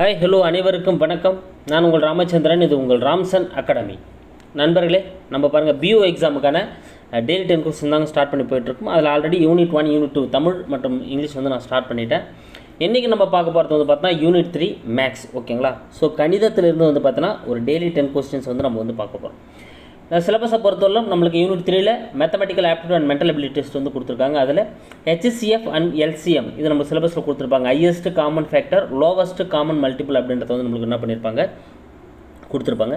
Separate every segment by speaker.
Speaker 1: Hi hello அனைவருக்கும் வணக்கம். நான் உங்கள் ராமச்சந்திரன் இது உங்கள் ராம்சன் அகாடமி. நண்பர்களே நம்ம பாருங்கள் பிஓ எக்ஸாமுக்கான டெய்லி டென் கொஸ்டின் தாங்க ஸ்டார்ட் பண்ணி போயிட்டுருக்கோம். அதில் already unit one unit two Tamil மற்றும் இங்கிலீஷ் வந்து நான் ஸ்டார்ட் பண்ணிட்டேன். இன்றைக்கி நம்ம பார்க்க போகிறது வந்து பார்த்தோன்னா யூனிட் த்ரீ மேக்ஸ் ஓகேங்களா ஸோ கணிதத்திலிருந்து வந்து பார்த்தோன்னா ஒரு டெய்லி டென் கொஸ்டின்ஸ் வந்து நம்ம வந்து பார்க்க போகிறோம் சிலபஸை பொறுத்தவரைக்கும் நம்மளுக்கு யூனிட் த்ரீல mathematical aptitude and mental ability test வந்து கொடுத்துருக்காங்க. அதில் ஹெச்சிஎஃப் அண்ட் எல்சிஎம் இது நம்ம சிலபஸில் கொடுத்துருப்பாங்க. Highest common factor lowest common multiple அப்படின்றத வந்து நம்மளுக்கு என்ன பண்ணியிருப்பாங்க கொடுத்துருப்பாங்க.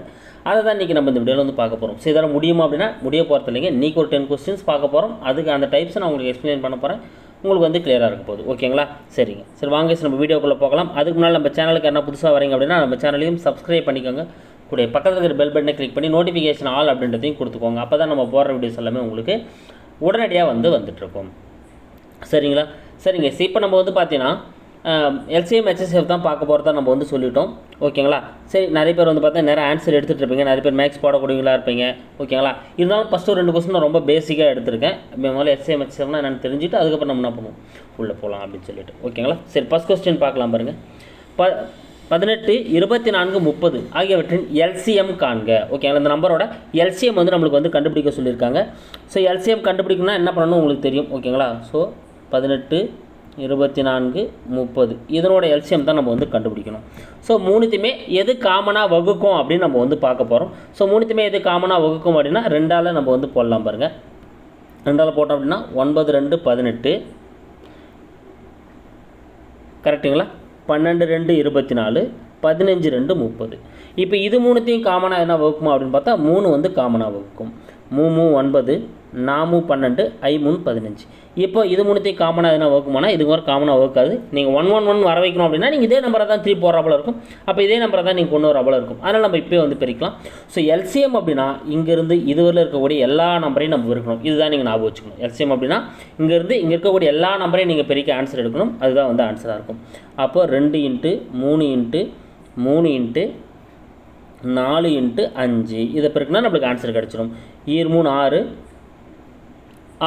Speaker 1: அதை தான் இன்றைக்கி நம்ம இந்த வீடியோவில் வந்து பார்க்க போகிறோம் ஸோ இதெல்லாம் முடியுமா அப்படின்னா முடிய போகிறது இல்லைங்க. இன்றைக்கி ஒரு டென் கொஸ்டின்ஸ் பார்க்க போகிறோம் அதுக்கு அந்த டைப்ஸை நான் உங்களுக்கு எக்ஸ்பிளைன் பண்ண போகிறேன் உங்களுக்கு வந்து கிளியராக இருக்க போகுது. ஓகேங்களா சரிங்க. சரி வாங்க சார் நம்ம வீடியோக்குள்ளே போகலாம். அதுக்கு முன்னால் நம்ம சேனலுக்கு என்ன புதுசாக வரீங்க அப்படின்னா நம்ம சேனலையும் சப்ஸ்கிரைப் பண்ணிக்கோங்க. இருக்கக்கூடிய பக்கத்தில் இருக்கிற பெல் பட்டனை கிளிக் பண்ணி நோட்டிஃபிகேஷன் ஆல் அப்படின்றதையும் கொடுத்துக்கோங்க. அப்போ தான் நம்ம போடுற வீடியோஸ் எல்லாமே உங்களுக்கு உடனடியாக வந்து வந்துட்டுருக்கும். சரிங்களா? சரிங்க. சரி இப்போ நம்ம வந்து பார்த்தீங்கன்னா எல்சிஎம் ஹெச்எஸ்எஃப் தான் பார்க்க போகிறதா நம்ம வந்து சொல்லிட்டோம். ஓகேங்களா? சரி நிறைய பேர் வந்து பார்த்தா நிறைய ஆன்சர் எடுத்துகிட்டு இருப்பீங்க. நிறைய பேர் மேக்ஸ் போடக்கூடியவங்களா இருப்பீங்க. ஓகேங்களா? இருந்தாலும் ஃபஸ்ட்டு ஒரு ரெண்டு கொஸ்டின் நான் ரொம்ப பேசிக்காக எடுத்திருக்கேன். முதல்ல எஸ்ஏஎம் ஹெச்எஸ்எஃப்னா என்னென்னு தெரிஞ்சுட்டு அதுக்கப்புறம் நம்ம என்ன பண்ணுவோம்? உள்ளே போகலாம் அப்படின்னு சொல்லிட்டு. ஓகேங்களா? சரி ஃபஸ்ட் கொஸ்டின் பார்க்கலாம் பாருங்கள் ப பதினெட்டு இருபத்தி நான்கு முப்பது ஆகியவற்றின் எல்சிஎம் காண்க. ஓகேங்களா இந்த நம்பரோட எல்சிஎம் வந்து நம்மளுக்கு வந்து கண்டுபிடிக்க சொல்லியிருக்காங்க. ஸோ எல்சிஎம் கண்டுபிடிக்கணும்னா என்ன பண்ணணும் உங்களுக்கு தெரியும். ஓகேங்களா ஸோ பதினெட்டு இருபத்தி நான்கு முப்பது இதனோட எல்சிஎம் தான் நம்ம வந்து கண்டுபிடிக்கணும். ஸோ மூணுத்தையுமே எது காமனாக வகுக்கும் அப்படின்னு நம்ம வந்து பார்க்க போகிறோம் ஸோ மூணுத்தையுமே எது காமனாக வகுக்கும் அப்படின்னா ரெண்டால் நம்ம வந்து போடலாம் பாருங்கள் ரெண்டால் போட்டோம் அப்படின்னா ஒன்பது ரெண்டு பதினெட்டு. கரெக்டுங்களா பன்னெண்டு ரெண்டு இருபத்தி நாலு பதினஞ்சு ரெண்டு முப்பது. இப்போ இது மூணுத்தையும் காமனாக என்ன வகுக்குமா அப்படின்னு பார்த்தா மூணு வந்து காமனாக வகுக்கும். மூமு ஒன்பது நாமு பன்னெண்டு ஐ மூணு பதினஞ்சு. இப்போ இது மூணுத்தையும் காமனாக எதுனா வகுக்குமானா இது ஒரு காமனாக வகுக்காது நீங்கள் ஒன் ஒன் ஒன் வர வைக்கணும் அப்படின்னா நீங்கள் இதே நம்பரை தான் திருப்பி போடுறாப்புல இருக்கும். அப்போ இதே நம்பரை தான் நீங்கள் கொண்டு வரப்போல இருக்கும். அதனால் நம்ம இப்போயே வந்து பிரிக்கலாம். ஸோ எல்சிஎம் அப்படின்னா இங்கேருந்து இதுவரையில் இருக்கக்கூடிய எல்லா நம்பரையும் நம்ம இருக்கணும் இதுதான் நீங்கள் ஞாபகம் வச்சுக்கணும். எல்சிஎம் அப்படின்னா இங்கேருந்து இங்கே இருக்கக்கூடிய எல்லா நம்பரையும் நீங்கள் பெருக்கி ஆன்சர் எடுக்கணும். அதுதான் வந்து ஆன்சராக இருக்கும். அப்போ ரெண்டு இன்ட்டு மூணு இன்ட்டு மூணு இன்ட்டு நாலு இன்ட்டு அஞ்சு. இதை பிறகுனா நம்மளுக்கு ஆன்சர் கிடச்சிடும் ஈர் மூணு ஆறு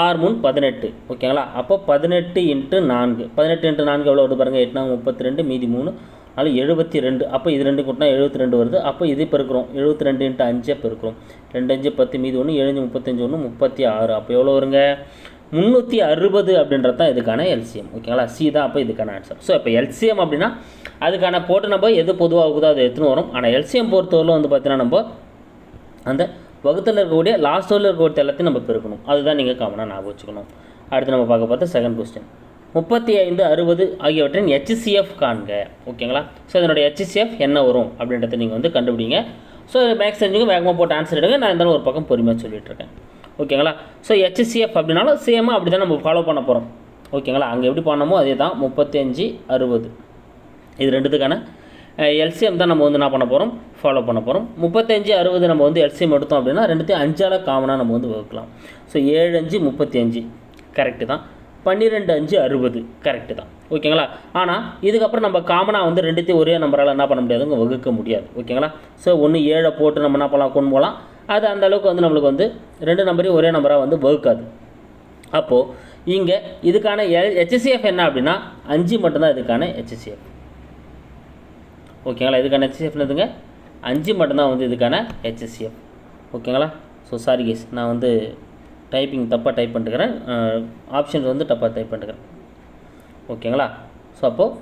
Speaker 1: ஆறு மூணு பதினெட்டு. ஓகேங்களா? அப்போ பதினெட்டு இன்ட்டு நான்கு. பதினெட்டு இன்ட்டு நான்கு எவ்வளோ வருது பாருங்கள் எட்டுனா முப்பத்தி ரெண்டு மீதி மூணு அதனால் எழுபத்தி ரெண்டு அப்போ இது ரெண்டு கூட்டினா எழுபத்தி ரெண்டு வருது. அப்போ இது பெருக்கிறோம். எழுபத்தி ரெண்டு இன்ட்டு அஞ்சே பெருக்கிறோம். ரெண்டு அஞ்சு பத்து மீதி ஒன்று எழுபது முப்பத்தஞ்சு ஒன்று முப்பத்தி ஆறு. அப்போ எவ்வளோ வருங்க? முந்நூற்றி அறுபது அப்படின்றது தான் இதுக்கான எல்சிஎம். ஓகேங்களா? சி தான் அப்போ இதுக்கான ஆன்சர் ஸோ இப்போ எல்சிஎம் அப்படின்னா அதுக்கான போட்டு நம்ம எது பொதுவாகுதோ அதை எடுத்துன்னு வரும்? ஆனால் எல்சிஎம் பொறுத்தவரையில் வந்து பார்த்தீங்கன்னா நம்ம அந்த வகுத்தில் இருக்கக்கூடிய லாஸ்ட் ஹோரில் இருக்கக்கூடிய எல்லாத்தையும் நம்ம பெருக்கணும். அதுதான் நீங்கள் காமனாக ஞாபகம் வச்சுக்கணும். அடுத்து நம்ம பார்க்க பார்த்தா செகண்ட் கொஸ்டின் முப்பத்தி ஐந்து அறுபது ஆகியவற்றின் ஹெச்சிசிஎஃப் காண்க. ஓகேங்களா? ஸோ இதனுடைய ஹெச்சிசிஎஃப் என்ன வரும் அப்படின்றத நீங்கள் வந்து கண்டுபிடிங்க. ஸோ மேக்ஸ் செஞ்சுங்க வேகமாக போட்டு ஆன்சர் எடுங்க. நான் இருந்தாலும் ஒரு பக்கம் பொறுமையாக சொல்லிட்டு இருக்கேன். ஓகேங்களா? ஸோ ஹெச்சிசிஎஃப் அப்படின்னாலும் சேமாக அப்படி தான் நம்ம ஃபாலோ பண்ண போகிறோம் ஓகேங்களா? அங்கே எப்படி பண்ணமோ அதே தான் முப்பத்தஞ்சு அறுபது. இது ரெண்டுத்துக்கான எல்சிஎம் தான் நம்ம வந்து என்ன பண்ண போகிறோம் ஃபாலோ பண்ண போகிறோம் முப்பத்தஞ்சு அறுபது நம்ம வந்து எல்சிஎம் எடுத்தோம் அப்படின்னா ரெண்டுத்தையும் அஞ்சால் காமனாக நம்ம வந்து வகுக்கலாம். ஸோ ஏழு அஞ்சு முப்பத்தி அஞ்சு கரெக்டு தான். பன்னிரெண்டு அஞ்சு அறுபது. கரெக்டு தான். ஓகேங்களா ஆனால் இதுக்கப்புறம் நம்ம காமனாக வந்து ரெண்டுத்தையும் ஒரே நம்பரால் என்ன பண்ண முடியாதுங்க? வகுக்க முடியாது. ஓகேங்களா ஸோ ஒன்று ஏழை போட்டு நம்ம என்ன பண்ணலாம்? கொண்டு போகலாம். அது அந்த அளவுக்கு வந்து நம்மளுக்கு வந்து ரெண்டு நம்பரையும் ஒரே நம்பராக வந்து வகுக்காது. அப்போது இங்கே இதுக்கான எல் ஹெச்சிஎஃப் என்ன அப்படின்னா அஞ்சு மட்டும்தான் இதுக்கான ஹெச்சிஎஃப் ஓகேங்களா? இதுக்கான ஹெச்சிஎஃப் என்னதுங்க? அஞ்சு மட்டும்தான் வந்து இதுக்கான ஹெச்சிஎஃப் ஓகேங்களா? ஸோ சாரி கேஸ் நான் வந்து டைப்பிங் தப்பாக டைப் பண்ணிட்டுக்கிறேன் ஆப்ஷன்ஸ் வந்து தப்பாக டைப் பண்ணிட்டுக்கிறேன் ஓகேங்களா? ஸோ அப்போது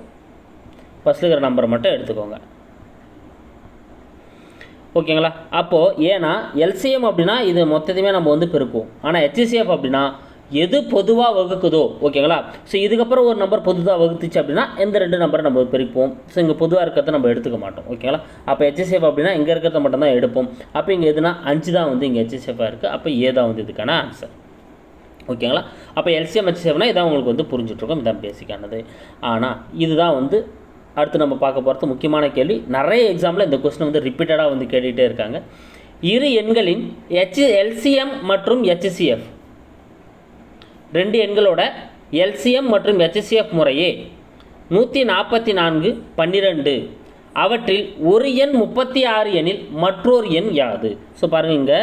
Speaker 1: ஃபஸ்ட்டில் இருக்கிற நம்பரை மட்டும் எடுத்துக்கோங்க. ஓகேங்களா? அப்போது ஏன்னா எல்சிஎம் அப்படின்னா இது மொத்தத்தையுமே நம்ம வந்து பெருக்குவோம். ஆனால் ஹெச்சிசிஎஃப் அப்படின்னா எது பொதுவாக வகுக்குதோ ஓகேங்களா? ஸோ இதுக்கப்புறம் ஒரு நம்பர் பொதுவாக வகுத்துச்சு அப்படின்னா இந்த ரெண்டு நம்பரை நம்ம பிரிப்போம். ஸோ இங்கே பொதுவாக இருக்கிறத நம்ம எடுத்துக்க மாட்டோம் ஓகேங்களா? அப்போ ஹெச்எஸ்எஃப் அப்படின்னா இங்கே இருக்கிறத மட்டும் தான் எடுப்போம். அப்போ இங்கே எதுனா அஞ்சு தான் வந்து இங்கே ஹெச்எஸ்எஃபாக இருக்குது அப்போ ஏ தான் வந்து இதுக்கான ஆன்சர் ஓகேங்களா? அப்போ எல்சிஎம் ஹெச்எஸ்எஃப்னா இதான் உங்களுக்கு வந்து புரிஞ்சுட்ருக்கோம். இதான் பேசிக்கானது ஆனால் இதுதான் வந்து அடுத்து நம்ம பார்க்க போகிறது முக்கியமான கேள்வி. நிறைய எக்ஸாமில் இந்த கொஸ்டின் வந்து ரிப்பீட்டடாக வந்து கேட்டுகிட்டே இருக்காங்க. இரு எண்களின் ஹெச் எல்சிஎம் மற்றும் ஹெச்சிசிஎஃப் ரெண்டு எண்களோட எல்சிஎம் மற்றும் ஹெச்சிஎஃப் முறையே. நூற்றி நாற்பத்தி நான்கு பன்னிரெண்டு. அவற்றில் ஒரு எண் முப்பத்தி ஆறு எண்ணில் மற்றொரு எண் யாது. ஸோ பாருங்கள் இங்கே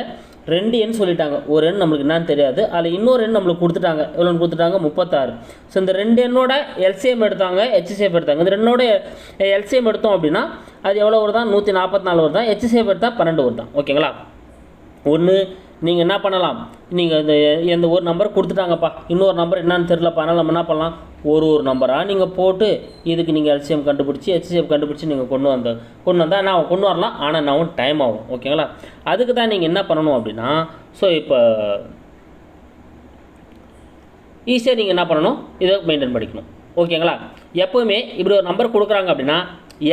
Speaker 1: ரெண்டு எண் சொல்லிட்டாங்க. ஒரு எண் நம்மளுக்கு என்னன்னு தெரியாது. அதில் இன்னொரு எண் நம்மளுக்கு கொடுத்துட்டாங்க. எவ்வளோன்னு கொடுத்துட்டாங்க? முப்பத்தாறு. ஸோ இந்த ரெண்டு எண்ணோட எல்சிஎம் எடுத்தாங்க ஹெச்சிசிஎஃப் எடுத்தாங்க. இந்த ரெண்டோட எல்சிஎம் எடுத்தோம் அப்படின்னா அது எவ்வளோ வருதான் நூற்றி நாற்பத்தி நாலு வருதான் ஹெச்சிசிஎஃப் எடுத்தால் பன்னெண்டு வருதான் ஓகேங்களா? ஒன்று நீங்கள் என்ன பண்ணலாம்? நீங்கள் இந்த எந்த ஒரு நம்பர் கொடுத்துட்டாங்கப்பா. இன்னொரு நம்பர் என்னன்னு தெரிலப்பா அதனால் நம்ம என்ன பண்ணலாம்? ஒரு ஒரு நம்பராக நீங்கள் போட்டு இதுக்கு நீங்கள் எல்சிஎம் கண்டுபிடிச்சி ஹெச்சிஎஃப் கண்டுபிடிச்சி நீங்கள் கொண்டு வந்த கொண்டு வந்தால் நான் கொண்டு வரலாம். ஆனால் நான் டைம் ஆகும். ஓகேங்களா அதுக்கு தான் நீங்கள் என்ன பண்ணணும் அப்படின்னா ஸோ இப்போ ஈஸியாக நீங்கள் என்ன பண்ணணும்? இதை மெயின்டைன் பண்ணிக்கணும். ஓகேங்களா எப்போவுமே இப்படி ஒரு நம்பர் கொடுக்குறாங்க அப்படின்னா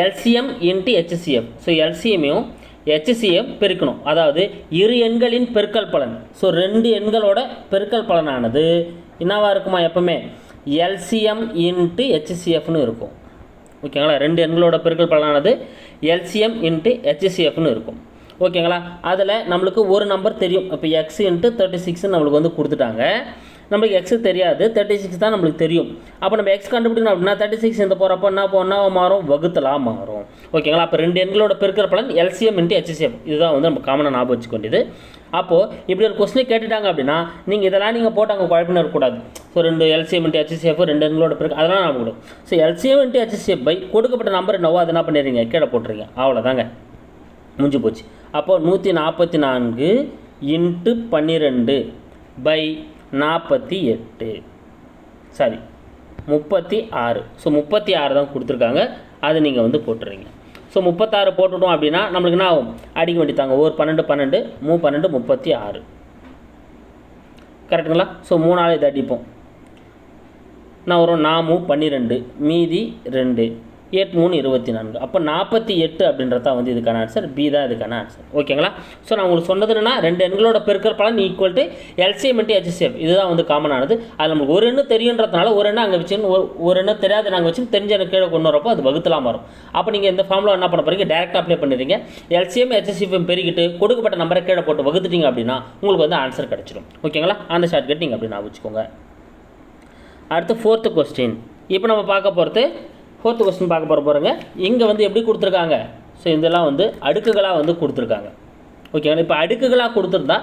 Speaker 1: எல்சிஎம் இன்ட்டு ஹெச்சிஎஃப் ஸோ எல்சிஎம்மையும் ஹெச்சிஎஃப் பெருக்கணும். அதாவது இரு எண்களின் பெருக்கல் பலன். ஸோ ரெண்டு எண்களோட பெருக்கல் பலனானது என்னவாக இருக்குமா எப்பவுமே? எல்சிஎம் இன்ட்டு ஹெச்சிஎஃப்னு இருக்கும். ஓகேங்களா ரெண்டு எண்களோட பெருக்கல் பலனானது எல்சிஎம் இன்ட்டு ஹெச்சிஎஃப்னு இருக்கும். ஓகேங்களா அதில் நம்மளுக்கு ஒரு நம்பர் தெரியும். இப்போ எக்ஸ் இன்ட்டு தேர்ட்டி சிக்ஸ்னு நம்மளுக்கு வந்து கொடுத்துட்டாங்க. நம்மளுக்கு எக்ஸ் தெரியாது தேர்ட்டி சிக்ஸ் தான் நம்மளுக்கு தெரியும். அப்போ நம்ம எக்ஸ் கண்டுபிடிக்கணும் அப்படின்னா தேர்ட்டி சிக்ஸ் இந்த போகிறப்ப என்ன இப்போ மாறும்? வகுத்தலாக மாறும். ஓகேங்களா அப்போ ரெண்டு எண்களோட பெருக்கிற பலன் எல்சிஎம் இன்ட்டு ஹெச்சிஎம் இதுதான் வந்து நம்ம காமனாக ஞாபகம் வச்சுக்க வேண்டியது அப்போது இப்படி ஒரு கொஸ்டின் கேட்டுட்டாங்க அப்படின்னா நீங்கள் இதெல்லாம் நீங்கள் போட்டு அங்கே குழப்பின இருக்கக்கூடாது ஸோ ரெண்டு எல்சிஎம் இன்ட்டு ஹெச்சிஎஃப் ரெண்டு எண்களோட பெருக்கு அதெல்லாம் ஞாபகம் கொடுக்கும் so LCM into HCF by கொடுக்கப்பட்ட நம்பர் என்னவோ அதை என்ன பண்ணிடுறீங்க? கீழே போட்டுறீங்க அவ்வளோதாங்க முடிஞ்சு போச்சு. அப்போது நூற்றி நாற்பத்தி நான்கு இன்ட்டு பன்னிரெண்டு பை நாற்பத்தி எட்டு. சரி முப்பத்தி ஆறு. ஸோ முப்பத்தி ஆறு தான் கொடுத்துருக்காங்க. அது நீங்கள் வந்து போட்டுறீங்க. ஸோ முப்பத்தாறு போட்டுட்டோம் அப்படின்னா நம்மளுக்கு என்ன ஆகும்? அடிக்க வேண்டித்தாங்க ஒரு பன்னெண்டு பன்னெண்டு மூ பன்னெண்டு முப்பத்தி ஆறு. கரெக்டுங்களா ஸோ மூணாவது இது அடிப்போம். நான் வரும்? நாமு பன்னிரெண்டு மீதி ரெண்டு. எட் மூணு இருபத்தி நான்கு. அப்போ நாற்பத்தி எட்டு அப்படின்றது தான் வந்து இதுக்கான ஆன்சர் பி தான் இதுக்கான ஆன்சர் ஓகேங்களா ஸோ நான் உங்களுக்கு சொன்னது என்னன்னா ரெண்டு எண்களோட பெருக்கல் பலன் equal to LCM into HCF இதுதான் வந்து காமனானது அது நமக்கு ஒரு எண்ணு தெரியுன்றதுனால ஒரு எண்ணு அங்கே வச்சு ஒரு எண்ணு தெரியாது நாங்கள் வச்சு தெரிஞ்ச எனக்கு கீழே கொண்டு வரப்போ அது வகுத்தலாம் வரும் அப்போ நீங்கள் இந்த ஃபார்மில் என்ன பண்ண போகிறீங்க டேரெக்டாக அப்ளை பண்ணுறீங்க எல்சிஎம் ஹெச்சிஎஃப் பெருகிட்டு கொடுக்கப்பட்ட நம்பரை கீழே போட்டு வகுத்துட்டீங்க அப்படின்னா உங்களுக்கு வந்து ஆன்சர் கிடச்சிடும் ஓகேங்களா அந்த ஷார்ட்கட் நீங்கள் அப்படி நான் வச்சுக்கோங்க. அடுத்து ஃபோர்த்து கொஸ்டின் இப்போ நம்ம பார்க்க போகிறது ஃபோர்த்து கொஸ்டின் பார்க்க போகிற போகிறோங்க இங்கே வந்து எப்படி கொடுத்துருக்காங்க? ஸோ இதெல்லாம் வந்து அடுக்குகளாக வந்து கொடுத்துருக்காங்க. ஓகேங்களா இப்போ அடுக்குகளாக கொடுத்துருந்தா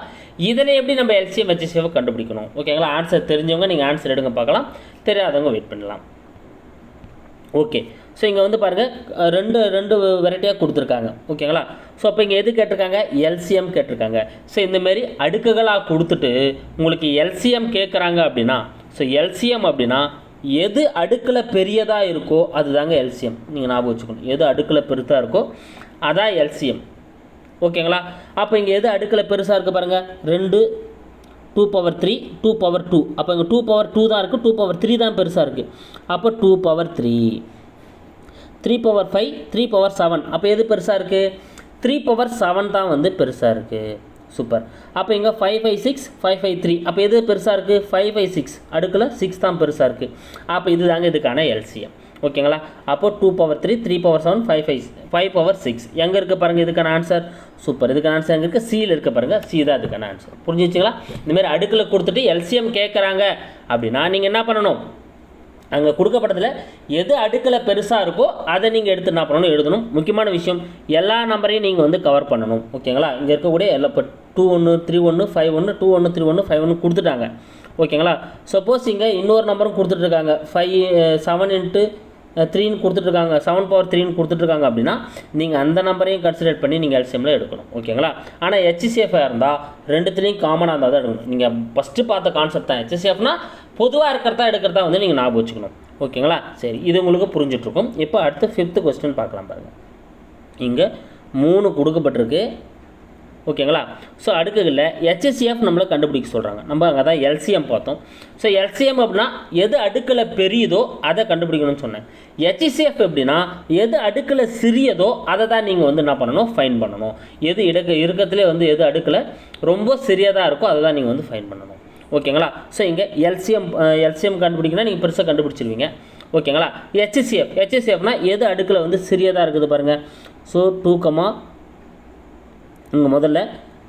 Speaker 1: இதில் எப்படி நம்ம எல்சிஎம் ஹெச்சிஎஃப் கண்டுபிடிக்கணும்? ஓகேங்களா ஆன்சர் தெரிஞ்சவங்க நீங்கள் ஆன்சர் எடுங்க பார்க்கலாம். தெரியாதவங்க வெயிட் பண்ணலாம். ஓகே ஸோ இங்கே வந்து பாருங்கள் ரெண்டு ரெண்டு வெரைட்டியாக கொடுத்துருக்காங்க. ஓகேங்களா ஸோ அப்போ இங்கே எது கேட்டிருக்காங்க? எல்சிஎம் கேட்டிருக்காங்க. ஸோ இந்தமாரி அடுக்குகளாக கொடுத்துட்டு உங்களுக்கு எல்சிஎம் கேட்குறாங்க அப்படின்னா ஸோ எல்சிஎம் அப்படின்னா எது அடுக்கில் பெரியதாக இருக்கோ அதுதாங்க எல்சிஎம் நீங்கள் ஞாபகம் வச்சுக்கணும். எது அடுக்கில் பெருசாக இருக்கோ அதான் எல்சிஎம் ஓகேங்களா? அப்போ இங்கே எது அடுக்கில் பெருசாக இருக்குது பாருங்கள் ரெண்டு two power three two power two அப்போ இங்கே டூ பவர் டூ தான் இருக்குது டூ பவர் த்ரீ தான் பெருசாக இருக்குது அப்போ two power three three power five three power seven அப்போ எது பெருசாக இருக்குது த்ரீ பவர் செவன் தான் வந்து பெருசாக இருக்குது சூப்பர். அப்போ இங்கே five five six five five three அப்போ எது பெருசாக இருக்குது ஃபைவ் ஃபைவ் சிக்ஸ் அடுக்கில் சிக்ஸ் தான் பெருசாக இருக்குது அப்போ இது தாங்க இதுக்கான எல்சிஎம் ஓகேங்களா? அப்போ two power three three power seven five five five power six எங்கே இருக்குது பாருங்கள் இதுக்கான ஆன்சர் சூப்பர். இதுக்கான ஆன்சர் எங்கே இருக்குது சியில் இருக்க பாருங்கள் சி தான் இதுக்கான ஆன்சர் புரிஞ்சுச்சுங்களா? இந்தமாரி அடுக்கில் கொடுத்துட்டு எல்சிஎம் கேட்குறாங்க அப்படின்னா நீங்கள் என்ன பண்ணணும்? அங்கே கொடுக்கப்பட்டதில் எது அடுக்கில் பெருசாக இருக்கோ அதை நீங்கள் எடுத்து என்ன பண்ணணும்? எழுதணும். முக்கியமான விஷயம் எல்லா நம்பரையும் நீங்கள் வந்து கவர் பண்ணணும். ஓகேங்களா? இங்கே இருக்கக்கூடிய எல்லா டூ ஒன்று த்ரீ ஒன்று ஃபைவ் ஒன்று டூ ஒன்று த்ரீ ஒன்று ஃபைவ் ஒன்று கொடுத்துட்டாங்க. ஓகேங்களா? சப்போஸ் இங்கே இன்னொரு நம்பரும் கொடுத்துட்ருக்காங்க ஃபைவ் செவன் இன்ட்டு த்ரீன்னு கொடுத்துட்ருக்காங்க செவன் பவர் த்ரீன்னு கொடுத்துட்ருக்காங்க அப்படின்னா நீங்கள் அந்த நம்பரையும் கன்சிடர் பண்ணி நீங்கள் எல்சிஎம்மில் எடுக்கணும். ஓகேங்களா? ஆனால் ஹெச்சிசிஎஃபாக இருந்தால் ரெண்டுத்துலேயும் காமனாக இருந்தால் தான் எடுக்கணும். நீங்கள் ஃபஸ்ட்டு பார்த்த கான்செப்ட் தான் ஹெச்சிசிஎஃப்னா பொதுவாக இருக்கிறதா எடுக்கிறதா வந்து நீங்கள் ஞாபகம் வச்சுக்கணும். ஓகேங்களா? சரி இது உங்களுக்கு புரிஞ்சிட்ருக்கும். இப்போ அடுத்து ஃபிஃப்த்து கொஸ்டின் பார்க்கலாம் பாருங்கள் இங்கே மூணு கொடுக்கப்பட்டிருக்கு. ஓகேங்களா? ஸோ அடுக்குகளில் ஹெச்எஸ்சிஎஃப் நம்மளை கண்டுபிடிக்க சொல்கிறாங்க நம்ம அங்கே தான் எல்சிஎம் பார்த்தோம். ஸோ எல்சிஎம் அப்படின்னா எது அடுக்கில் பெரியதோ அதை கண்டுபிடிக்கணும்னு சொன்னேன். ஹெச்எஸ்சிஎஃப் எப்படின்னா எது அடுக்கில் சிறியதோ அதை தான் நீங்கள் வந்து என்ன பண்ணணும்? ஃபைன் பண்ணணும். எது இடக்கு இருக்கத்துலேயே வந்து எது அடுக்கில் ரொம்ப சிறியதாக இருக்கோ அதை தான் நீங்கள் வந்து ஃபைன் பண்ணணும். ஓகேங்களா? ஸோ இங்கே எல்சிஎம் எல்சிஎம் கண்டுபிடிக்கணும்னா நீங்கள் பெருசாக கண்டுபிடிச்சிருவீங்க. ஓகேங்களா? ஹெச்சிசிஎஃப் ஹெச்சிசிஎஃப்னா எது அடுக்கில் வந்து சிறியதாக இருக்குது பாருங்கள் ஸோ டூ கமா இங்கே முதல்ல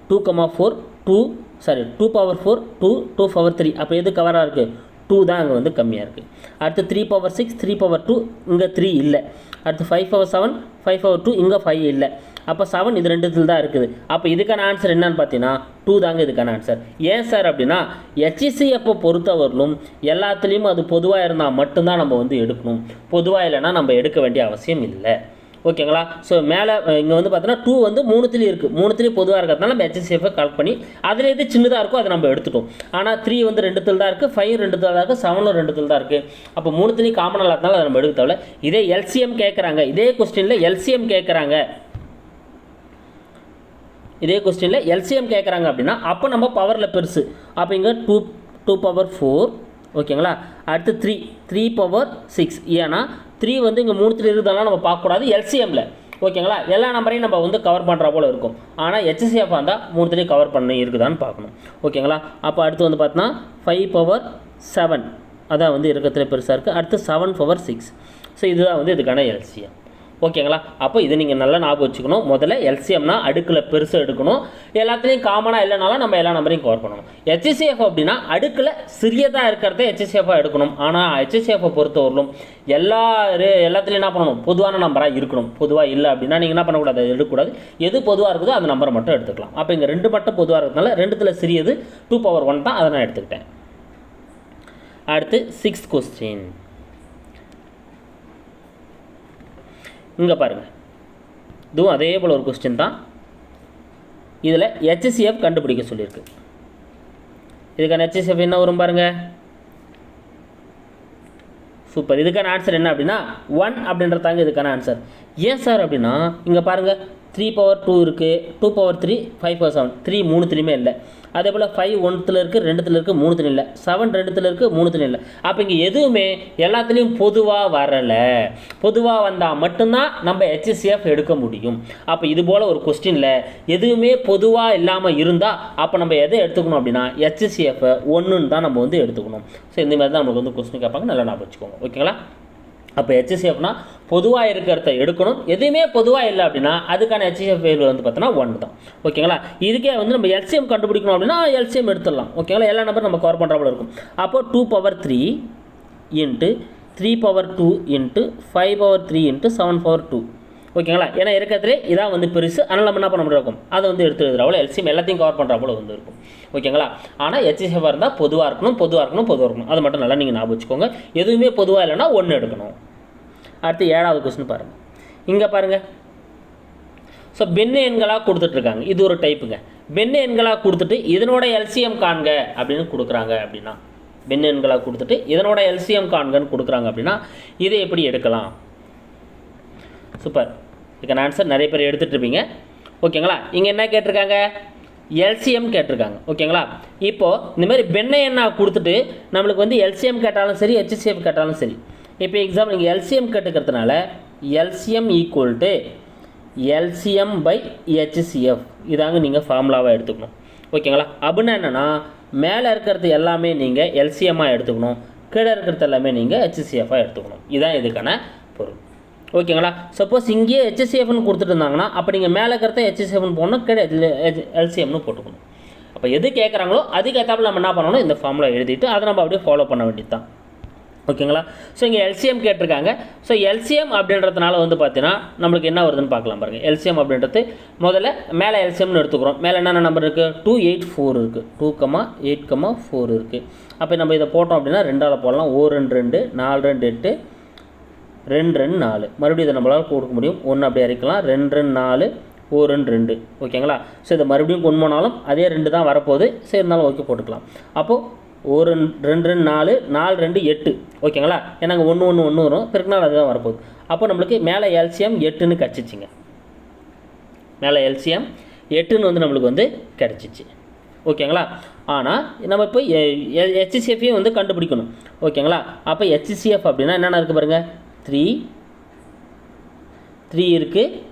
Speaker 1: two comma four two sorry two power four two two power three அப்போ எது கவராக இருக்குது டூ தான் அங்கே வந்து கம்மியாக இருக்குது அடுத்து three power six three power two இங்கே த்ரீ இல்லை. அடுத்து five power seven five power two இங்கே ஃபைவ் இல்லை. அப்போ செவன் இது ரெண்டுத்தில் தான் இருக்குது. அப்போ இதுக்கான ஆன்சர் என்னன்னு பார்த்தீங்கன்னா டூ தாங்க இதுக்கான ஆன்சர் ஏன் சார் அப்படின்னா ஹெச்சிசிஎஃப்பை பொறுத்தவரையிலும் எல்லாத்துலேயும் அது பொதுவாக இருந்தால் மட்டும்தான் நம்ம வந்து எடுக்கணும். பொதுவாக இல்லைன்னா நம்ம எடுக்க வேண்டிய அவசியம் இல்லை. ஓகேங்களா? ஸோ மேலே இங்கே வந்து பார்த்தோன்னா டூ வந்து மூணுத்துலேயும் இருக்குது மூணுத்துலேயும் பொதுவாக இருக்கிறதுனால நம்ம ஹெச்எஸ்எஃபை கலெக்ட் பண்ணி அதில் எது சின்னதாக இருக்கோ அதை நம்ம எடுத்துட்டோம். ஆனால் த்ரீ வந்து ரெண்டுத்தில் தான் இருக்குது ஃபைவ் ரெண்டுத்தில் தான் இருக்குது செவனும் ரெண்டுத்தில் தான் இருக்குது அப்போ மூணுத்துலேயும் காமன் இல்லாதனால அதை நம்ம எடுக்க தேவை இதே எல்சிஎம் கேட்குறாங்க இதே கொஸ்டினில் எல்சிஎம் கேட்குறாங்க இதே கொஸ்டினில் எல்சிஎம் கேட்குறாங்க அப்படின்னா அப்போ நம்ம பவரில் பெருசு. அப்போ இங்கே டூ டூ பவர் ஃபோர் ஓகேங்களா? அடுத்து த்ரீ த்ரீ பவர் சிக்ஸ் ஏன்னா த்ரீ வந்து இங்கே மூணு த்ரீ இருந்தாலும் நம்ம பார்க்கக்கூடாது எல்சிஎம்மில் ஓகேங்களா? எல்லா நம்பரையும் நம்ம வந்து கவர் பண்ணுற போல் இருக்கும். ஆனால் ஹெச்சிசிஎஃப் இருந்தால் மூணு த்ரீ கவர் பண்ணி இருக்குதான்னு பார்க்கணும். ஓகேங்களா? அப்போ அடுத்து வந்து பார்த்தோன்னா ஃபைவ் பவர் செவன் அதான் வந்து இருக்கிறதுல பெருசாக இருக்குது அடுத்து செவன் பவர் சிக்ஸ் ஸோ இதுதான் வந்து இதுக்கான எல்சிஎம் ஓகேங்களா? அப்போ இது நீங்கள் நல்லா ஞாபகம் வச்சுக்கணும். முதல்ல எல்சிஎம்னா அடுக்கில் பெருசாக எடுக்கணும். எல்லாத்துலேயும் காமனாக இல்லைனாலும் நம்ம எல்லா நம்பரையும் கவர் பண்ணணும். ஹெச்சிசிஎஃப் அப்படின்னா அடுக்கில் சிறியதாக இருக்கிறத ஹெச்சிசிஎஃபாக எடுக்கணும். ஆனால் ஹெச்சிசிஎஃப்பை பொறுத்தவரையிலும் எல்லா எல்லாத்துலேயும் என்ன பண்ணணும்? பொதுவான நம்பராக இருக்கணும். பொதுவாக இல்லை அப்படின்னா நீங்கள் என்ன பண்ணக்கூடாது? எடுக்கக்கூடாது. எது பொதுவாக இருக்குதோ அந்த நம்பரை மட்டும் எடுத்துக்கலாம். அப்போ இங்கே ரெண்டு மட்டும் பொதுவாக இருக்கிறதுனால ரெண்டுத்தில் சிறியது டூ பவர் ஒன் தான். அதை நான் எடுத்துக்கிட்டேன். அடுத்து சிக்ஸ்த் கொஸ்டின் இங்கே பாருங்கள் இதுவும் அதே போல் ஒரு கொஸ்டின் தான். இதில் ஹெச்சிஎஃப் கண்டுபிடிக்க சொல்லியிருக்கு. இதுக்கான ஹெச்சிஎஃப் என்ன வரும் பாருங்கள் சூப்பர் இதுக்கான ஆன்சர் என்ன அப்படின்னா ஒன் அப்படின்றதாங்க இதுக்கான ஆன்சர் ஏன் சார் அப்படின்னா இங்கே பாருங்கள் த்ரீ பவர் டூ இருக்குது two power three five power seven three மூணு த்ரீமே இல்லை. அதே போல் ஃபைவ் ஒன்றுத்தில் இருக்குது ரெண்டுத்தில் இருக்குது மூணுத்துல இல்லை. செவன் ரெண்டுத்தில் இருக்குது மூணுத்துல இல்லை. அப்போ இங்கே எதுவுமே எல்லாத்துலேயும் பொதுவாக வரலை. பொதுவாக வந்தால் மட்டும்தான் நம்ம ஹெச்சிசிஎஃப் எடுக்க முடியும். அப்போ இது போல் ஒரு கொஸ்டினில் எதுவுமே பொதுவாக இல்லாமல் இருந்தால் அப்போ நம்ம எதை எடுத்துக்கணும் அப்படின்னா ஹெச்சிசிஎஃப்பை ஒன்றுன்னு தான் நம்ம வந்து எடுத்துக்கணும். ஸோ இந்த மாதிரி தான் நம்மளுக்கு வந்து கொஸ்டின் கேட்பாங்க. நல்லா ஞாபகம் வச்சுக்கோங்க. ஓகேங்களா அப்போ ஹெச்சிஎஃப்னா பொதுவாக இருக்கிறத எடுக்கணும். எதுவுமே பொதுவாக இல்லை அப்படின்னா அதுக்கான ஹெச்சிஎஃப் வேல்யூ வந்து பார்த்தோன்னா ஒன் தான். ஓகேங்களா இதுக்கே வந்து நம்ம எல்சிஎம் கண்டுபிடிக்கணும் அப்படின்னா எல்சிஎம் எடுத்துடலாம். ஓகேங்களா எல்லா நம்பரும் நம்ம கவர் பண்ணுற போல இருக்கும். அப்போ two power three into three power two into five power three into seven power two ஓகேங்களா ஏன்னா இருக்கிறதுலே இதான் வந்து பெருசு. அதனால் நம்ம என்ன பண்ண முடியும் அதை வந்து எடுத்து எழுதுற போல எல்சிஎம் எல்லாத்தையும் கவர் பண்ணுற போல வந்து இருக்கும். ஓகேங்களா ஆனால் ஹெச்சிஎஃபாக இருந்தால் பொதுவாக இருக்கணும் பொதுவாக இருக்கணும் பொதுவாக இருக்கணும். அது மட்டும் நல்லா நீங்கள் ஞாபகம் வச்சுக்கோங்க. எதுவுமே பொதுவாக இல்லைன்னா ஒன்று எடுக்கணும். அடுத்து ஏழாவது கொஸ்டின் பாருங்கள் இங்கே பாருங்கள் ஸோ பெண்ணு எண்களாக கொடுத்துட்ருக்காங்க. இது ஒரு டைப்புங்க பெண்ணு எண்களாக கொடுத்துட்டு இதனோட எல்சிஎம் காண்க அப்படின்னு கொடுக்குறாங்க அப்படின்னா பெண்ணு எண்களாக கொடுத்துட்டு இதனோட எல்சிஎம் காண்கன்னு கொடுக்குறாங்க அப்படின்னா இதை எப்படி எடுக்கலாம்? சூப்பர் இதுக்கான ஆன்சர் நிறைய பேர் எடுத்துகிட்ருப்பீங்க ஓகேங்களா இங்கே என்ன கேட்டிருக்காங்க? எல்சிஎம் கேட்டிருக்காங்க. ஓகேங்களா இப்போது இந்தமாதிரி பெண்ணை எண்ணா கொடுத்துட்டு நம்மளுக்கு வந்து எல்சிஎம் கேட்டாலும் சரி ஹெச்சிசிஎம் கேட்டாலும் சரி இப்போ எக்ஸாம்பிள் நீங்கள் LCM கேட்டுக்கிறதுனால LCM equal to LCM by HCF இதாங்க நீங்கள் ஃபார்முலாவாக எடுத்துக்கணும். ஓகேங்களா அப்படின்னா என்னென்னா மேலே இருக்கிறது எல்லாமே நீங்கள் எல்சிஎம்மாக எடுத்துக்கணும். கீழே இருக்கிறது எல்லாமே நீங்கள் ஹெச்சிசிஎஃபாக எடுத்துக்கணும். இதுதான் இதுக்கான பொருள். ஓகேங்களா சப்போஸ் இங்கேயே ஹெச்சிசிஎஃப்னு கொடுத்துட்டு இருந்தாங்கன்னா அப்போ நீங்கள் மேலே இருக்கிறத ஹெச்சிசிஎஃப்னு போடணும் கீழே எல்சிஎம்னு போட்டுக்கணும். அப்போ எது கேட்குறாங்களோ அதுக்கு நம்ம என்ன பண்ணணும் இந்த ஃபார்முலா எழுதிட்டு அதை நம்ம அப்படியே ஃபாலோ பண்ண வேண்டியது தான் ஓகேங்களா? ஸோ இங்கே எல்சிஎம் கேட்டிருக்காங்க. ஸோ எல்சிஎம் அப்படின்றதுனால வந்து பார்த்தீங்கன்னா நம்மளுக்கு என்ன வருதுன்னு பார்க்கலாம் பாருங்கள் எல்சிஎம் அப்படின்றது முதல்ல மேலே எல்சிஎம்னு எடுத்துக்கிறோம். மேலே என்னென்ன நம்பர் இருக்குது டூ எயிட் ஃபோர் இருக்குது two comma eight comma four இருக்குது அப்போ நம்ம இதை போட்டோம் அப்படின்னா ரெண்டால் போடலாம். ஓ ரெண்டு ரெண்டு நாலு ரெண்டு எட்டு ரெண்டு ரெண்டு நாலு. மறுபடியும் இதை நம்மளால் கொடுக்க முடியும். ஒன்று அப்படி இறக்கலாம் ரெண்டு ரெண்டு நாலு ஓ ரெண்டு ரெண்டு. ஓகேங்களா? ஸோ இதை மறுபடியும் கொண்டு போனாலும் அதே ரெண்டு தான் வரப்போகுது. சரி இருந்தாலும் ஓகே போட்டுக்கலாம். அப்போது ஒரு ரெண்டு ரெண்டு நாலு நாலு ரெண்டு எட்டு. ஓகேங்களா? ஏன்னா ஒன்று ஒன்று ஒன்று வரும். பிறகுனால அதுதான் வரப்போகுது. அப்போ நம்மளுக்கு மேலே எல்சிஎம் எட்டுன்னு கிடச்சிச்சிங்க. மேலே எல்சிஎம் எட்டுன்னு வந்து நம்மளுக்கு வந்து கிடச்சிச்சு. ஓகேங்களா? ஆனால் நம்ம இப்போ ஹெச்சிசிஎஃப்பையும் வந்து கண்டுபிடிக்கணும். ஓகேங்களா? அப்போ ஹெச்சிசிஎஃப் அப்படின்னா என்னென்ன இருக்குது பாருங்கள் த்ரீ த்ரீ இருக்குது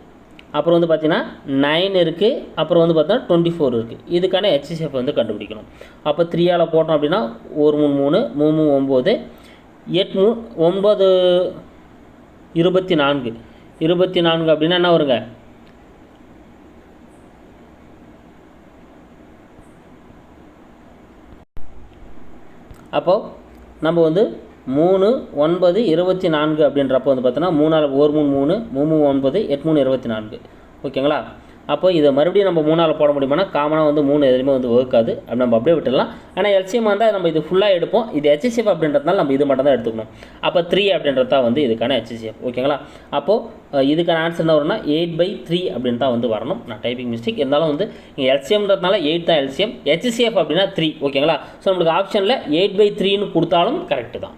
Speaker 1: அப்புறம் வந்து பார்த்தீங்கன்னா நைன் இருக்குது அப்புறம் வந்து பார்த்தீங்கன்னா டுவெண்ட்டி ஃபோர் இருக்குது இதுக்கான ஹெச்சிசிஎஃப் வந்து கண்டுபிடிக்கணும். அப்போ த்ரீயால் போட்டோம் அப்படின்னா ஒரு மூணு மூணு மூணு மூணு ஒம்பது எட் மூ ஒம்பது இருபத்தி நான்கு. இருபத்தி நான்கு அப்படின்னா என்ன வருங்க? அப்போது நம்ம வந்து மூணு ஒன்பது இருபத்தி நான்கு அப்படின்றப்போ வந்து பார்த்தோன்னா மூணால் ஒரு மூணு மூணு மூணு ஒன்பது எட்டு மூணு இருபத்தி நான்கு. ஓகேங்களா? அப்போ இதை மறுபடியும் நம்ம மூணால் போட முடியுமானா காமனாக வந்து மூணு எதுவுமே வந்து வகுக்காது அப்படி நம்ம அப்படியே விட்டுடலாம். ஆனால் எல்சிஎம் வந்தால் நம்ம இது ஃபுல்லாக எடுப்போம். இது ஹெச்சிஎஃப் அப்படின்றதுனால நம்ம இது மட்டும் தான் எடுத்துக்கணும். அப்போ த்ரீ அப்படின்றது தான் வந்து இதுக்கான ஹெச்சிசிஎஃப் ஓகேங்களா? அப்போது இதுக்கான ஆன்சர் என்ன வரும்னா எயிட் பை த்ரீ அப்படின்னு தான் வந்து வரணும். நான் டைப்பிங் மிஸ்டேக் இருந்தாலும் வந்து இங்கே எல்சிஎம்ன்றதுனால எயிட் தான் எல்சிஎம் ஹெச்சிசிஎஃப் அப்படின்னா த்ரீ ஓகேங்களா? ஸோ நம்மளுக்கு ஆப்ஷனில் எயிட் பை த்ரீன்னு கொடுத்தாலும் கரெக்டு தான்.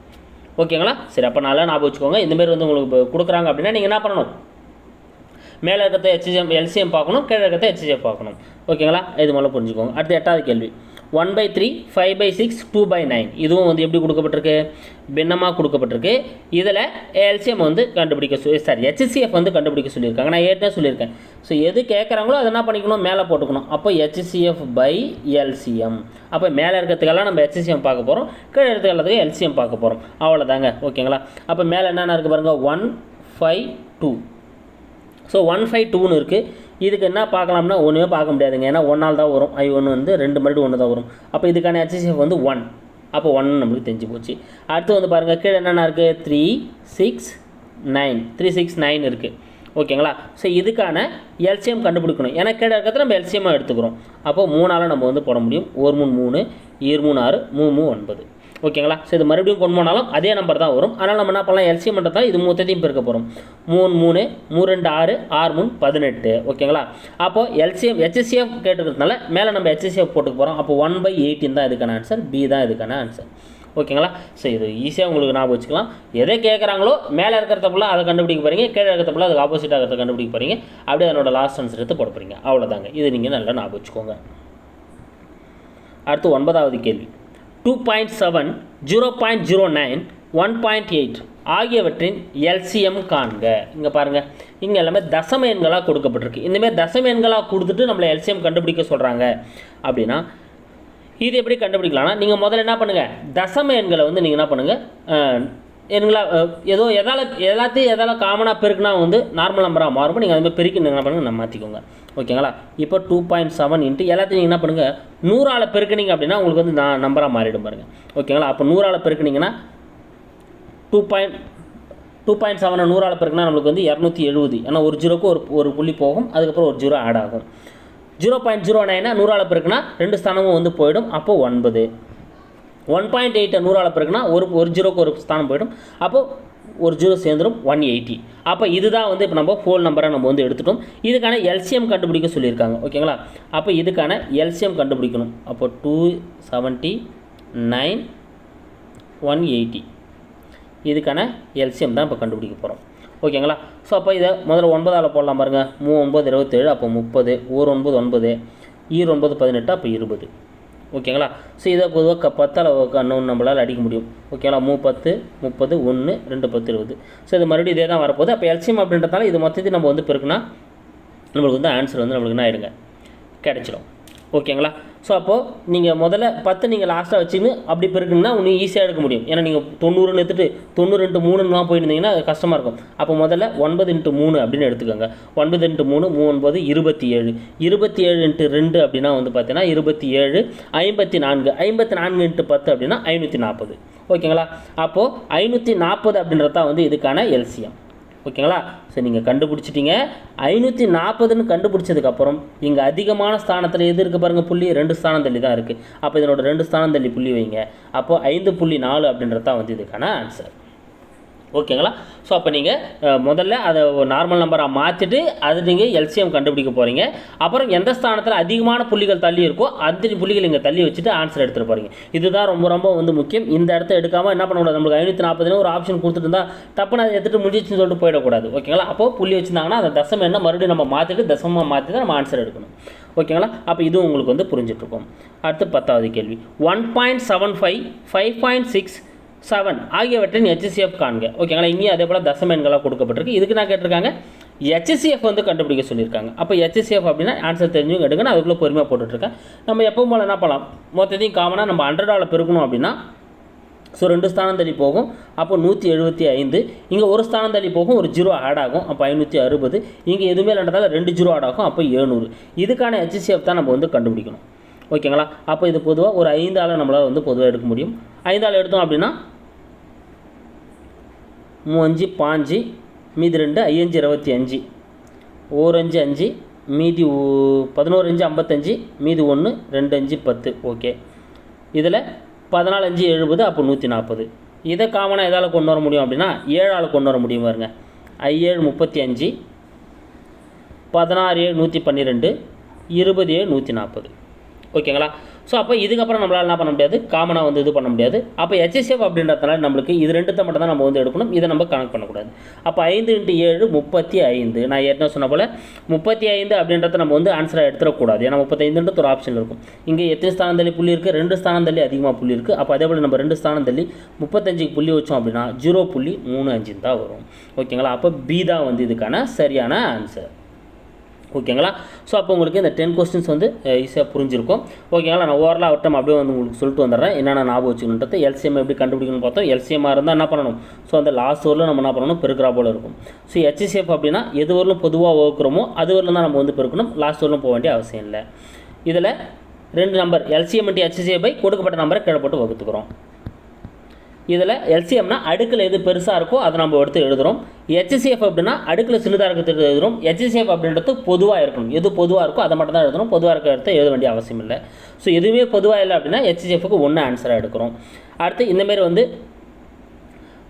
Speaker 1: ஓகேங்களா? சரி அப்போ நல்லா ஞாபகம் வச்சுக்கோங்க. இந்தமாரி வந்து உங்களுக்கு இப்போ கொடுக்குறாங்க அப்படின்னா நீங்கள் என்ன பண்ணணும்? மேலே இருக்கிறத ஹெச்சிஎம் எல்சிஎம் பார்க்கணும் கீழே இருக்கிறத ஹெச்சிஎம் பார்க்கணும். ஓகேங்களா? இது முதல்ல புரிஞ்சுக்கோங்க. அடுத்து எட்டாவது கேள்வி. One by three five by six two by nine இதுவும் வந்து எப்படி கொடுக்கப்பட்டிருக்கு? பின்னமாக கொடுக்கப்பட்டிருக்கு. இதில் எல்சிஎம் வந்து கண்டுபிடிக்க சொல்லி சாரி ஹெச்சிஎஃப் வந்து கண்டுபிடிக்க சொல்லியிருக்காங்க. நான் ஏற்கனவே சொல்லியிருக்கேன். ஸோ எது கேட்குறாங்களோ அதை என்ன பண்ணிக்கணும்? மேலே போட்டுக்கணும். அப்போ ஹெச்சிஎஃப் பை எல்சிஎம் அப்போ மேலே இருக்கிறதுக்கெல்லாம் நம்ம ஹெச்சிசிஎம் பார்க்க போகிறோம் கீழே இருக்கிறதுக்கு எல்சிஎம் பார்க்க போகிறோம் அவ்வளோதாங்க ஓகேங்களா? அப்போ மேலே என்னென்ன இருக்குது பாருங்கள் one five two so one five டூன்னு இருக்குது இதுக்கு என்ன பார்க்கலாம்னா ஒன்றுமே பார்க்க முடியாதுங்க. ஏன்னா ஒன்றால் தான் வரும். ஐ ஒன்று வந்து ரெண்டு மறுபடியும் ஒன்று தான் வரும். அப்போ இதுக்கான ஹெச்சிஎஃப் வந்து ஒன் அப்போ ஒன் நம்மளுக்கு தெரிஞ்சு போச்சு. அடுத்து வந்து பாருங்கள் கீழே என்னென்ன இருக்குது three six nine three six nine இருக்குது ஓகேங்களா? ஸோ இதுக்கான எல்சிஎம் கண்டுபிடிக்கணும். ஏன்னா கீழே இருக்கிறத நம்ம எல்சிஎம்மாக எடுத்துக்கிறோம். அப்போ மூணால் நம்ம வந்து போட முடியும். ஒரு மூணு மூணு ஈர் மூணு ஆறு மூணு மூணு ஒன்பது. ஓகேங்களா? ஸோ இது மறுபடியும் கொண்டு போனாலும் அதே நம்பர் தான் வரும். அதனால் நம்ம என்ன பண்ணலாம்? எல்சிஎம் பண்ணுறதா இது மொத்தத்தையும் பெருக்க போகிறோம் மூணு மூணு மூணு ரெண்டு ஆறு ஆறு மூணு பதினெட்டு. ஓகேங்களா? அப்போது எல்சிஎம் ஹெச்சிஎஃப் கேட்டுக்கிறதுனால மேலே நம்ம ஹெச்சிஎஃப் போட்டுக்க போகிறோம் அப்போ ஒன் பை எயிட்டின் தான் இதுக்கான ஆன்சர் பி தான் இதுக்கான ஆன்சர் ஓகேங்களா? ஸோ இது ஈஸியாக உங்களுக்கு ஞாபகம் வச்சுக்கலாம். எதை கேட்குறாங்களோ மேலே இருக்கிறதப்பெல்லாம் அதை கண்டுபிடிக்க போகிறீங்க கீழே இருக்கிறதப்பெல்லாம் அதுக்கு ஆப்போசிட் ஆகிறத கண்டுபிடிக்க போகிறீங்க அப்படியே அதனோட லாஸ்ட் ஆன்சர் எடுத்து போட போகிறீங்க அவ்வளோதாங்க இது நீங்கள் நல்லா ஞாபகம் வச்சுக்கோங்க. அடுத்து ஒன்பதாவது கேள்வி. Two point seven zero point zero nine one point eight ஆகியவற்றின் எல்சிஎம் காண்க. இங்கே பாருங்கள் இங்கே எல்லாமே தசம எண்களாக கொடுக்கப்பட்டிருக்கு. இந்தமாரி தசம எண்களாக கொடுத்துட்டு நம்மளை எல்சிஎம் கண்டுபிடிக்க சொல்கிறாங்க அப்படின்னா இது எப்படி கண்டுபிடிக்கலாம்னா நீங்கள் முதல்ல என்ன பண்ணுங்கள் தசம எண்களை வந்து நீங்கள் என்ன பண்ணுங்கள் எங்களா ஏதோ எதால் எல்லாத்தையும் எதால் காமனாக பெருக்குனா வந்து நார்மல் நம்பராக மாறும். நீங்கள் அதுமாதிரி பெருக்கி நீங்கள் என்ன பண்ணுங்கள் நம்ம மாற்றிக்கோங்க ஓகேங்களா? இப்போ டூ பாயிண்ட் செவன் இன்ட்டு எல்லாத்தையும் நீங்கள் என்ன பண்ணுங்கள் நூறால் பெருக்குனீங்க அப்படின்னா உங்களுக்கு வந்து நான் நம்பராக மாறிடும் பாருங்கள் ஓகேங்களா? அப்போ நூறால் பெருக்குனீங்கன்னா டூ பாயிண்ட் டூ பாயிண்ட் செவனை நூறால் பெருக்குனா நம்மளுக்கு வந்து இரநூத்தி எழுபது. ஏன்னா ஒரு ஜீரோக்கு ஒரு ஒரு புள்ளி போகும் அதுக்கப்புறம் ஒரு ஜீரோ ஆட் ஆகும். ஜீரோ பாயிண்ட் ஜீரோ நைனாக நூறால் பெருக்குனா ரெண்டு ஸ்தானமும் வந்து போயிடும் அப்போது ஒன்பது. ஒன் பாயிண்ட் எயிட்டை நூறால் பிறகுனா ஒரு ஒரு ஜீரோக்கு ஒரு ஸ்தானம் போயிடும். அப்போது ஒரு ஜீரோ சேர்ந்துடும் ஒன் எயிட்டி அப்போ இதுதான் வந்து இப்போ நம்ம ஃபோல் நம்பரை நம்ம வந்து எடுத்துட்டோம். இதுக்கான எல்சிஎம் கண்டுபிடிக்க சொல்லியிருக்காங்க. ஓகேங்களா? அப்போ இதுக்கான எல்சிஎம் கண்டுபிடிக்கணும். அப்போ two seventy nine one eighty இதுக்கான எல்சிஎம் தான் இப்போ கண்டுபிடிக்க போகிறோம் ஓகேங்களா? ஸோ அப்போ இதை முதல்ல ஒன்பதால் போடலாம் பாருங்கள் மூ ஒன்பது இருபத்தேழு அப்போ முப்பது. ஒரு ஒன்பது ஒன்பது. ஈர் ஒன்பது பதினெட்டு அப்போ இருபது. ஓகேங்களா? ஸோ இதை பொதுவாக க பத்தால் இன்னும் நம்மளால் அடிக்க முடியும். ஓகேங்களா? மூ பத்து முப்பது ஒன்று ரெண்டு பத்து இருபது. ஸோ இது மறுபடியும் இதே தான் வரப்போகுது. அப்போ எல்சிஎம் அப்படின்றதால இது மொத்தத்தையும் நம்ம வந்து பெருக்குனா நம்மளுக்கு வந்து ஆன்சர் வந்து நம்மளுக்கு என்ன ஆயிடுங்க கிடச்சிடும் ஓகேங்களா? ஸோ அப்போது நீங்கள் முதல்ல பத்து நீங்கள் லாஸ்ட்டாக வச்சுன்னு அப்படி பெருக்குன்னா இன்னும் ஈஸியாக எடுக்க முடியும். ஏன்னா நீங்கள் தொண்ணூறுன்னு எடுத்துகிட்டு தொண்ணூறு இன்ட்டு மூணுலாம் போயிருந்தீங்கன்னா அது கஷ்டமாக இருக்கும். அப்போ முதல்ல ஒன்பது இன்ட்டு மூணு அப்படின்னு எடுத்துக்கோங்க. ஒன்பது இன்ட்டு மூணு மூணு இருபத்தி ஏழு இருபத்தி ஏழு இன்ட்டு ரெண்டு அப்படின்னா வந்து பார்த்தீங்கன்னா இருபத்தி ஏழு ஐம்பத்தி நான்கு ஐம்பத்தி நான்கு இன்ட்டு பத்து அப்படின்னா ஐநூற்றி நாற்பது ஓகேங்களா? அப்போது ஐநூற்றி நாற்பது அப்படின்றது தான் வந்து இதுக்கான எல்சிஎம் ஓகேங்களா? சரி நீங்கள் கண்டுபிடிச்சிட்டீங்க. ஐநூற்றி நாற்பதுன்னு கண்டுபிடிச்சதுக்கப்புறம் இங்கே அதிகமான ஸ்தானத்தில் எது இருக்குது பாருங்கள் புள்ளி? ரெண்டு ஸ்தானம் தள்ளி தான் இருக்குது அப்போ இதனோட ரெண்டு ஸ்தானம் தள்ளி புள்ளி வைங்க. அப்போ ஐந்து புள்ளி நாலு அப்படின்றது தான் வந்து இதுக்கான ஆன்சர் ஓகேங்களா? ஸோ அப்போ நீங்கள் முதல்ல அதை நார்மல் நம்பராக மாற்றிட்டு அது நீங்கள் எல்சிஎம் கண்டுபிடிக்க போகிறீங்க அப்புறம் எந்த ஸ்தானத்தில் அதிகமான புள்ளிகள் தள்ளி இருக்கோ அந்த புள்ளிகள் இங்கே தள்ளி வச்சுட்டு ஆன்சர் எடுத்துகிட்டு போகிறீங்க இதுதான் ரொம்ப ரொம்ப வந்து முக்கியம். இந்த இடத்த எடுக்காமல் என்ன பண்ணக்கூடாது? நம்மளுக்கு ஐநூற்றி நாற்பதுன்னு ஒரு ஆப்ஷன் கொடுத்துட்டு இருந்தால் டப்புன்னு அதை எடுத்துகிட்டு முடிச்சுன்னு சொல்லிட்டு போயிடக்கூடாது. ஓகேங்களா? அப்போது புள்ளி வச்சுருந்தாங்கன்னா அந்த தசம் என்ன மறுபடியும் நம்ம மாற்றிட்டு தசமாக மாற்றி தான் நம்ம ஆன்சர் எடுக்கணும். ஓகேங்களா? அப்போ இதுவும் உங்களுக்கு வந்து புரிஞ்சிட்ருக்கும். அடுத்து பத்தாவது கேள்வி. One point seven five five point six seven ஆகியவற்றின் ஹெச்சிசிஎஃப் காண்க. ஓகேங்களா இங்கேயும் அதே போல் தசம எண்களாக கொடுக்கப்பட்டிருக்கு. இதுக்கு நான் கேட்டிருக்காங்க ஹெச்சிசிஎஃப் வந்து கண்டுபிடிக்க சொல்லியிருக்காங்க. அப்போ ஹெச்சிசிஎஃப் அப்படின்னா ஆன்சர் தெரிஞ்சவங்க எடுக்கணும் அதுக்குள்ளே பொறுமையாக போட்டுட்ருக்கேன். நம்ம எப்பவும் போல் என்ன பண்ணலாம்? மொத்தத்தையும் காமனாக நம்ம ஹண்ட்ரடால் பெருக்கணும் அப்படின்னா ஸோ ரெண்டு ஸ்தானம் தள்ளி போகும். அப்போ நூற்றி எழுபத்தி ஐந்து. இங்கே ஒரு ஸ்தானம் தள்ளி போகும் ஒரு ஜீரோ ஆட் ஆகும். அப்போ ஐநூற்றி அறுபது. இங்கே எதுவுமே இல்லைன்றதால ரெண்டு ஜீரோ ஆட் ஆகும் அப்போ ஏழ்நூறு இதுக்கான ஹெச்சிசிஎஃப் தான் நம்ம வந்து கண்டுபிடிக்கணும். ஓகேங்களா? அப்போ இது பொதுவாக ஒரு ஐந்து ஆளை நம்மளால் வந்து பொதுவாக எடுக்க முடியும். ஐந்து ஆள் எடுத்தோம் அப்படின்னா மூஞ்சு பாஞ்சு மீதி ரெண்டு ஐயஞ்சு இருபத்தி அஞ்சு. ஓரஞ்சு அஞ்சு அஞ்சு மீதி ஊ- பதினோரு அஞ்சு ஐம்பத்தஞ்சு மீதி ஒன்று ரெண்டு அஞ்சு பத்து. ஓகே. இதில் பதினாலு அஞ்சு எழுபது அப்போ நூற்றி நாற்பது இதை காமனாக எதால் கொண்டு வர முடியும் அப்படின்னா ஏழால் கொண்டு வர முடியும் பாருங்க. ஐஏழு முப்பத்தி அஞ்சு பதினாறு ஏழு நூற்றி பன்னிரெண்டு இருபது ஏழு நூற்றி நாற்பது ஓகேங்களா? ஸோ அப்போ இதுக்கப்புறம் நம்மளால் என்ன பண்ண முடியாது? காமனாக வந்து இது பண்ண முடியாது. அப்போ ஹெச்எஸ்எஃப் அப்படின்றதுனால நம்மளுக்கு இது ரெண்டுத்தை மட்டும் தான் நம்ம வந்து எடுக்கணும். இதை நம்ம கனெக்ட் பண்ணக்கூடாது. அப்போ ஐந்து இன்ட்டு ஏழு முப்பத்தி ஐந்து. நான் ஏற்கனவே சொன்ன போல் முப்பத்தி ஐந்து அப்படின்றத நம்ம வந்து ஆன்சராக எடுத்துடக்கூடாது. ஏன்னா முப்பத்தைந்துன்றது ஒரு ஆப்ஷன் இருக்கும். இங்கே எத்தனை ஸ்தானம் தள்ளி புள்ளி இருக்குது ரெண்டு ஸ்தானம் தள்ளி அதிகமாக புள்ளி இருக்குது அப்போ அதே போல் நம்ம ரெண்டு ஸ்தானம் தள்ளி முப்பத்தஞ்சுக்கு புள்ளி வச்சோம் அப்படின்னா ஜீரோ புள்ளி மூணு அஞ்சுன்னு தான் வரும். ஓகேங்களா? அப்போ பி தான் வந்து இதுக்கான சரியான ஆன்சர் ஓகேங்களா? ஸோ அப்போ உங்களுக்கு இந்த டென் கொஸ்டின்ஸ் வந்து ஈஸியாக புரிஞ்சிருக்கும். ஓகேங்களா? நான் ஓவரலாக அவட்டம் அப்படியே வந்து உங்களுக்கு சொல்லிட்டு வந்துடுறேன். என்னென்ன ஞாபகம் வச்சுக்கணுன்றது எல்சிஎம் எப்படி கண்டுபிடிக்கணும்னு பார்த்தோம். எல்சிஎம்மாக இருந்தால் என்ன பண்ணணும்? ஸோ அந்த லாஸ்ட் ஊரில் நம்ம என்ன பண்ணணும்? பெருக்கிறா போல இருக்கும். ஸோ ஹெச்சிசிஎஃப் அப்படின்னா எது வரலும் பொதுவாக வகுக்கிறோமோ அது வரலும் தான் நம்ம வந்து பெருக்கணும். லாஸ்ட் ஊரில் போக வேண்டிய அவசியம் இல்லை. இதில் ரெண்டு number LCM into HCF by கொடுக்கப்பட்ட நம்பரை கீழே போட்டு வகுத்துக்கிறோம். இதில் எல்சிஎம்னா அடுக்கில் எது பெருசாக இருக்கோ அதை நம்ம எடுத்து எழுதுகிறோம் ஹெச்சிசிஎஃப் அப்படின்னா அடுக்கில் சின்னதாக இருக்கிறது எழுதுகிறோம் ஹெச்சிசிஎஃப் அப்படின்றது பொதுவாக இருக்கணும். எது பொதுவாக இருக்கோ அதை மட்டும் தான் எழுதணும். பொதுவாக இருக்கிற இடத்த எழுத வேண்டிய அவசியம் இல்லை. ஸோ எதுவுமே பொதுவாக இல்லை அப்படின்னா ஹெச்சிசிஎஃப்க்கு ஒன்று ஆன்சராக எடுக்கிறோம். அடுத்து இந்தமாரி வந்து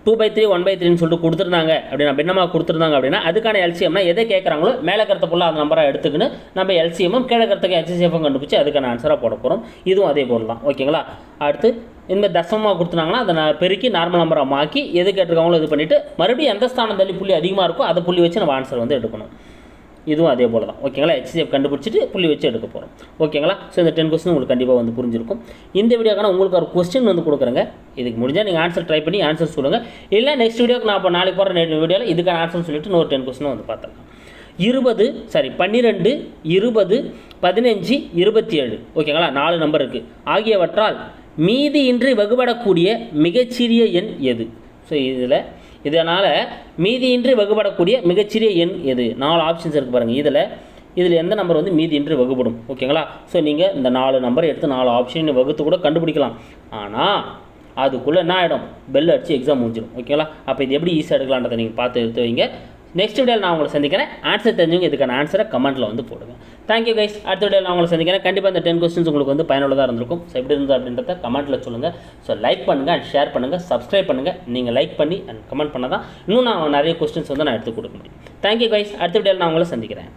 Speaker 1: two by three one by த்ரீன்னு சொல்லிட்டு கொடுத்துருந்தாங்க. அப்படின்னா பின்னமாக கொடுத்துருந்தாங்க அப்படின்னா அதுக்கான எல்சிஎம்னா எதை கேட்குறாங்களோ மேலே கருத்து ஃபுல்லாக அந்த நம்பராக எடுத்துக்கின்னு நம்ம எல்சிஎம்மும் கீழே கருத்துக்கு ஹெச்சிசிஎஃப்பும் கண்டுபிடிச்சி அதுக்கான ஆன்சராக போட போகிறோம் இதுவும் அதே போல் தான். ஓகேங்களா அடுத்து இந்த தசமமாக கொடுத்துனாங்கன்னா அதை நான் பெருக்கி நார்மல் நம்பராக மாக்கி எது கேட்டிருக்காங்களோ இது பண்ணிவிட்டு மறுபடியும் எந்த ஸ்தானம் தள்ளி புள்ளி அதிகமாக இருக்கோ அதை புள்ளி வச்சு நம்ம ஆன்சர் வந்து எடுக்கணும். இதுவும் அதே போல் தான். ஓகேங்களா? ஹெச்சிஎஃப் கண்டுபிடிச்சிட்டு புள்ளி வச்சு எடுக்க போகிறோம் ஓகேங்களா? ஸோ இந்த டென் கொஸ்டின் உங்களுக்கு கண்டிப்பாக வந்து புரிஞ்சிருக்கும். இந்த வீடியோக்கான உங்களுக்கு ஒரு கொஸ்டின் வந்து கொடுக்குறேங்க. இதுக்கு முடிஞ்சால் நீங்கள் ஆன்சர் ட்ரை பண்ணி ஆன்சர் சொல்லுங்கள் இல்லை நெக்ஸ்ட் வீடியோக்கு நான் இப்போ நாளைக்கு போகிற நெட் வீடியோவில் இதுக்கான ஆன்சர் சொல்லிட்டு இன்னொரு டென் கொஸ்டின் வந்து பார்த்துக்கலாம். இருபது சாரி பன்னிரெண்டு இருபது பதினஞ்சு இருபத்தி ஏழு. ஓகேங்களா? நாலு நம்பர் இருக்குது ஆகியவற்றால் மீதியின்றி வகுபடக்கூடிய மிகச்சிறிய எண் எது? ஸோ இதில் இதனால் மீதியின்றி வகுபடக்கூடிய மிகச்சிறிய எண் எது? நாலு ஆப்ஷன்ஸ் இருக்குது பாருங்கள் இதில் இதில் எந்த நம்பர் வந்து மீதியின்றி வகுப்படும் ஓகேங்களா ஸோ நீங்கள் இந்த நாலு நம்பரை எடுத்து நாலு ஆப்ஷன் வகுத்து கூட கண்டுபிடிக்கலாம். ஆனால் அதுக்குள்ளே என்ன ஆகிடும் பெல் அடிச்சு எக்ஸாம் முடிஞ்சிடும். ஓகேங்களா அப்போ இது எப்படி ஈஸியாக எடுக்கலான்றதை நீங்கள் பார்த்து எடுத்து வைங்க. நெக்ஸ்ட் வீடியோவில் நான் உங்களை சந்திக்கிறேன். ஆன்சர் தெரிஞ்சவங்க இதுக்கான ஆன்சரை கமெண்ட்டில் வந்து போடுங்க. தேங்க்யூ கைஸ் அடுத்த வீடியோவில் நான் உங்களை சந்திக்கிறேன். கண்டிப்பாக இந்த டென் கொஸ்டின்ஸ் உங்களுக்கு வந்து பயனுள்ளதாக இருந்திருக்கும். ஸோ எப்படி இருந்தது அப்படின்றத கமெண்ட்டில் சொல்லுங்கள் ஸோ லைக் பண்ணுங்கள் அண்ட் ஷேர் பண்ணுங்கள் சப்ஸ்கிரைப் பண்ணுங்கள் நீங்கள் லைக் பண்ணி அண்ட் கமெண்ட் பண்ணால் தான் இன்னும் நான் நிறைய கொஸ்டின்ஸ் வந்து நான் எடுத்து கொடுக்க முடியும். தேங்க்யூ கைஸ் அடுத்த வீடியோவில் நான் உங்களை சந்திக்கிறேன்.